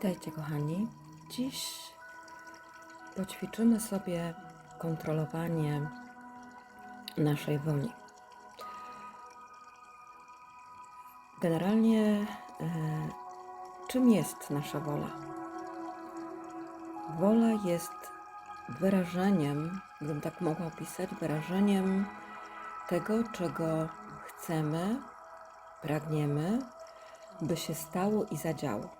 Witajcie, kochani. Dziś poćwiczymy sobie kontrolowanie naszej woli. Generalnie, e, czym jest nasza wola? Wola jest wyrażeniem, gdybym tak mogła opisać, wyrażeniem tego, czego chcemy, pragniemy, by się stało i zadziało.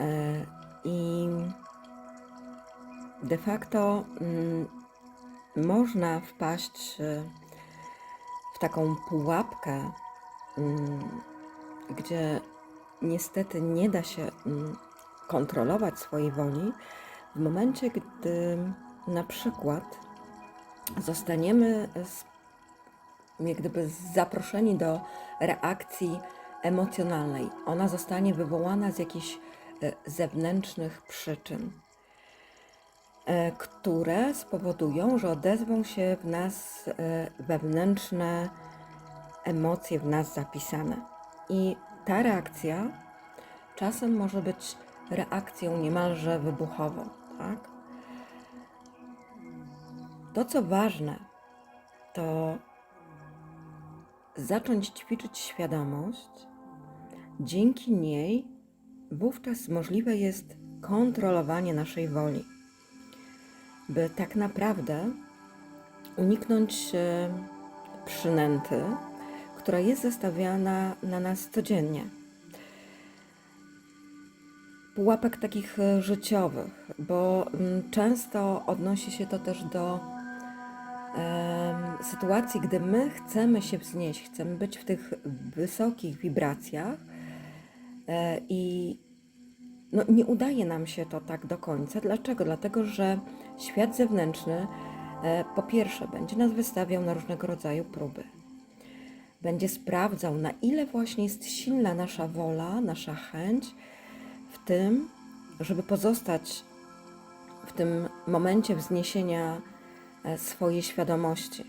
E, I de facto mm, można wpaść e, w taką pułapkę, mm, gdzie niestety nie da się mm, kontrolować swojej woli, w momencie, gdy na przykład zostaniemy jak gdyby zaproszeni do reakcji emocjonalnej. Ona zostanie wywołana z jakichś zewnętrznych przyczyn, e, które spowodują, że odezwą się w nas e, wewnętrzne emocje w nas zapisane. I ta reakcja czasem może być reakcją niemalże wybuchową, tak? To, co ważne, to zacząć ćwiczyć świadomość. Dzięki niej wówczas możliwe jest kontrolowanie naszej woli, by tak naprawdę uniknąć e, przynęty, która jest zastawiana na nas codziennie. Pułapek takich e, życiowych, bo często odnosi się to też do em, sytuacji, gdy my chcemy się wznieść, chcemy być w tych wysokich wibracjach e, i no, nie udaje nam się to tak do końca. Dlaczego? Dlatego, że świat zewnętrzny e, po pierwsze będzie nas wystawiał na różnego rodzaju próby. Będzie sprawdzał, na ile właśnie jest silna nasza wola, nasza chęć w tym, żeby pozostać w tym momencie wzniesienia e, swojej świadomości.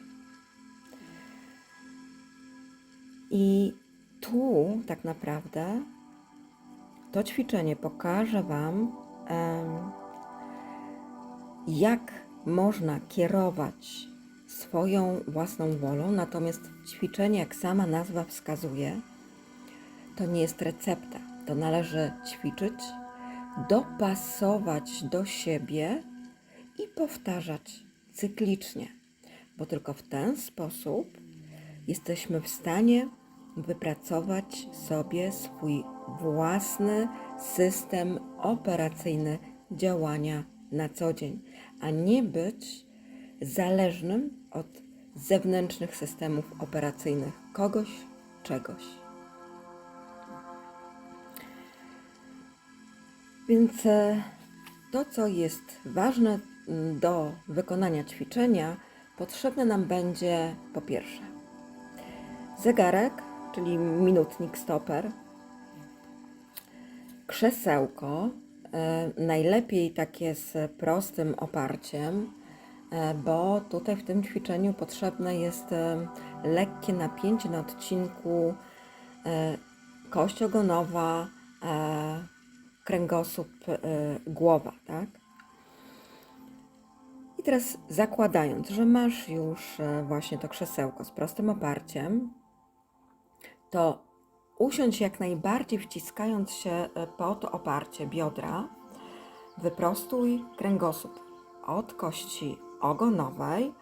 I tu tak naprawdę to ćwiczenie pokaże Wam, jak można kierować swoją własną wolą. Natomiast ćwiczenie, jak sama nazwa wskazuje, to nie jest recepta. To należy ćwiczyć, dopasować do siebie i powtarzać cyklicznie, bo tylko w ten sposób jesteśmy w stanie wypracować sobie swój własny system operacyjny działania na co dzień, a nie być zależnym od zewnętrznych systemów operacyjnych kogoś, czegoś. Więc e, to, co jest ważne mm, do wykonania ćwiczenia, potrzebne nam będzie po pierwsze zegarek, czyli minutnik stoper, krzesełko, e, najlepiej takie z prostym oparciem, e, bo tutaj w tym ćwiczeniu potrzebne jest e, lekkie napięcie na odcinku kość ogonowa, kręgosłup, głowa, tak? I teraz zakładając, że masz już właśnie to krzesełko z prostym oparciem, to usiądź jak najbardziej wciskając się e, pod oparcie biodra, wyprostuj kręgosłup od kości ogonowej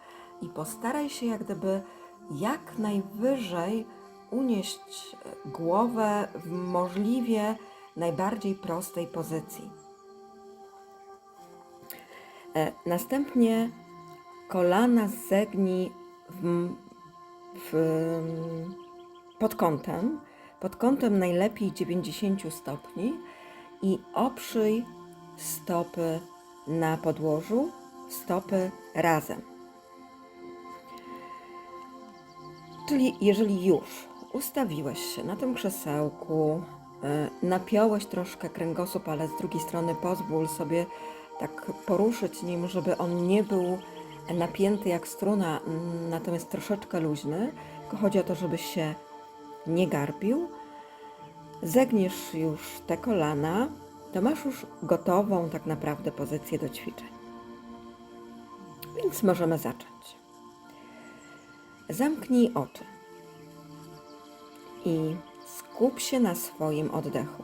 i postaraj się jak gdyby jak najwyżej unieść e, głowę w możliwie najbardziej prostej pozycji. E, Następnie kolana zegnij w, w, pod kątem, pod kątem najlepiej 90 stopni i oprzyj stopy na podłożu, stopy razem. Czyli jeżeli już ustawiłeś się na tym krzesełku, e, napiąłeś troszkę kręgosłup, ale z drugiej strony pozwól sobie tak poruszyć nim, żeby on nie był napięty jak struna, mm, natomiast troszeczkę luźny. Tylko chodzi o to, żebyś się nie garbił. zegniesz już te kolana, to masz już gotową tak naprawdę pozycję do ćwiczeń. Więc możemy zacząć. Zamknij oczy i skup się na swoim oddechu.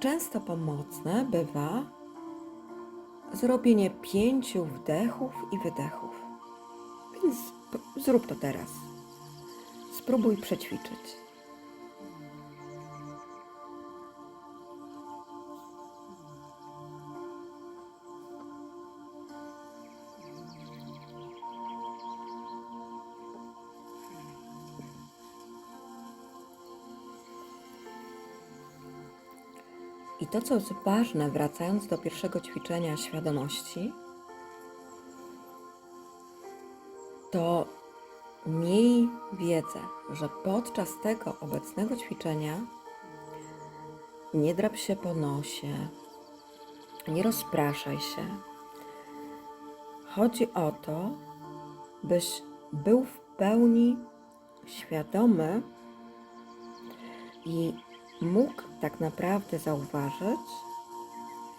Często pomocne bywa zrobienie pięciu wdechów i wydechów. Więc zrób to teraz. Spróbuj przećwiczyć. I to, co jest ważne, wracając do pierwszego ćwiczenia świadomości, że podczas tego obecnego ćwiczenia nie drap się po nosie, nie rozpraszaj się. Chodzi o to, byś był w pełni świadomy i mógł tak naprawdę zauważyć,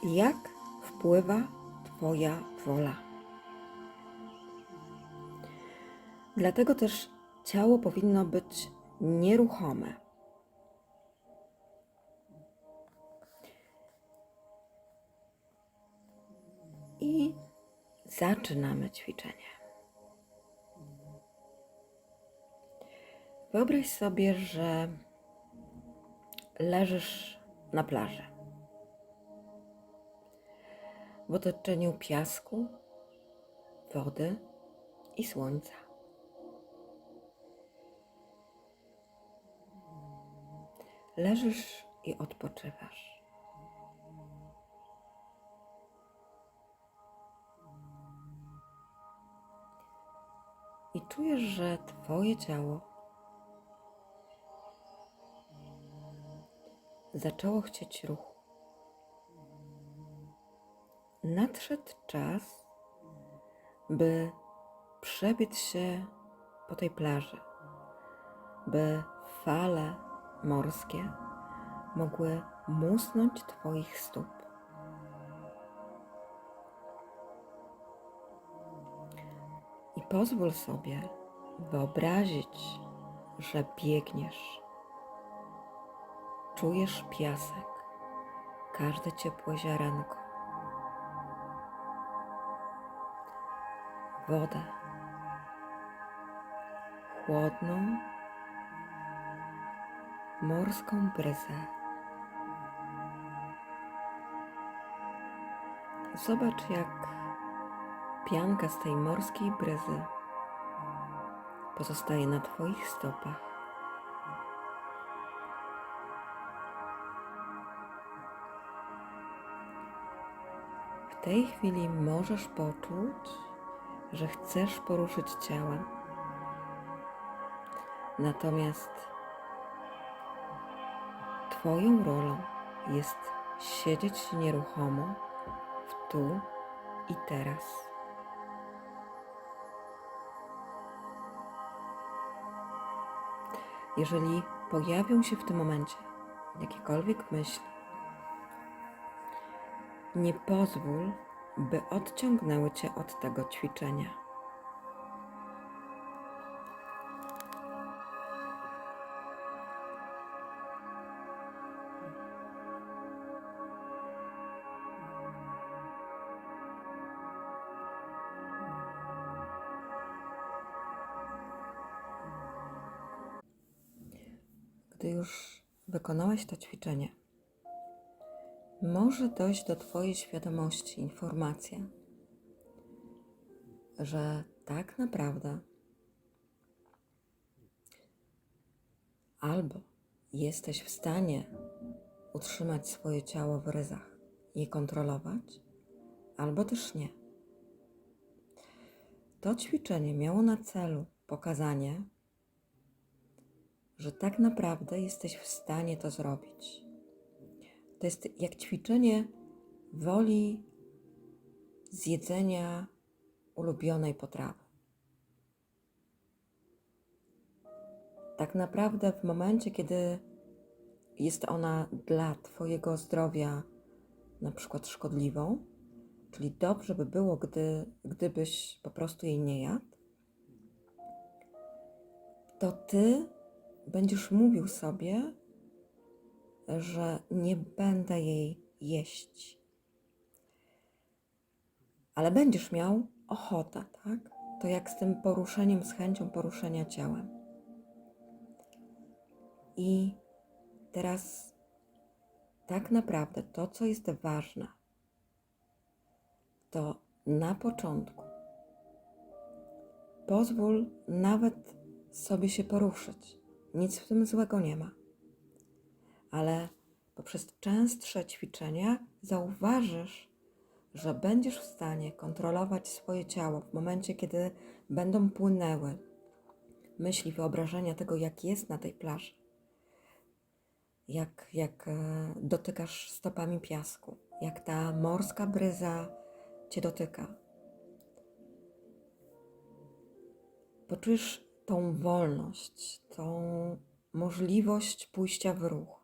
jak wpływa Twoja wola. Dlatego też ciało powinno być nieruchome. I zaczynamy ćwiczenie. Wyobraź sobie, że leżysz na plaży. W otoczeniu piasku, wody i słońca. Leżysz i odpoczywasz. I czujesz, że Twoje ciało zaczęło chcieć ruchu. Nadszedł czas, by przebiec się po tej plaży, by fale morskie mogły musnąć Twoich stóp. I pozwól sobie wyobrazić, że biegniesz. Czujesz piasek, każde ciepłe ziarenko, wodę, chłodną, morską bryzę. Zobacz, jak pianka z tej morskiej bryzy pozostaje na Twoich stopach. W tej chwili możesz poczuć, że chcesz poruszyć ciałem. Natomiast Twoją rolą jest siedzieć nieruchomo w tu i teraz. Jeżeli pojawią się w tym momencie jakiekolwiek myśli, nie pozwól, by odciągnęły cię od tego ćwiczenia. Gdy już wykonałeś to ćwiczenie, może dojść do Twojej świadomości informacja, że tak naprawdę albo jesteś w stanie utrzymać swoje ciało w ryzach i kontrolować, albo też nie. To ćwiczenie miało na celu pokazanie, że tak naprawdę jesteś w stanie to zrobić. To jest jak ćwiczenie woli zjedzenia ulubionej potrawy. Tak naprawdę, w momencie, kiedy jest ona dla Twojego zdrowia na przykład szkodliwą, czyli dobrze by było, gdy, gdybyś po prostu jej nie jadł, to Ty będziesz mówił sobie, że nie będę jej jeść. Ale będziesz miał ochotę, tak? To jak z tym poruszeniem, z chęcią poruszenia ciałem. I teraz tak naprawdę to, co jest ważne, to na początku pozwól nawet sobie się poruszyć. Nic w tym złego nie ma. Ale poprzez częstsze ćwiczenia zauważysz, że będziesz w stanie kontrolować swoje ciało w momencie, kiedy będą płynęły myśli, wyobrażenia tego, jak jest na tej plaży. Jak, jak e, dotykasz stopami piasku, jak ta morska bryza cię dotyka. Poczujesz tą wolność, tą możliwość pójścia w ruch.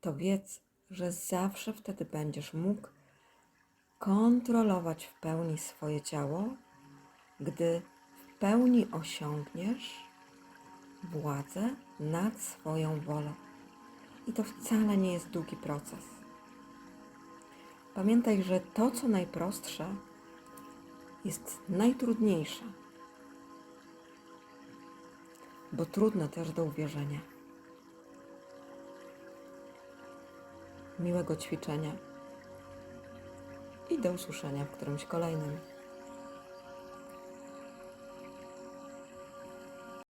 To wiedz, że zawsze wtedy będziesz mógł kontrolować w pełni swoje ciało, gdy w pełni osiągniesz władzę nad swoją wolą. I to wcale nie jest długi proces. Pamiętaj, że to, co najprostsze, jest najtrudniejsze, bo trudne też do uwierzenia. Miłego ćwiczenia i do usłyszenia w którymś kolejnym.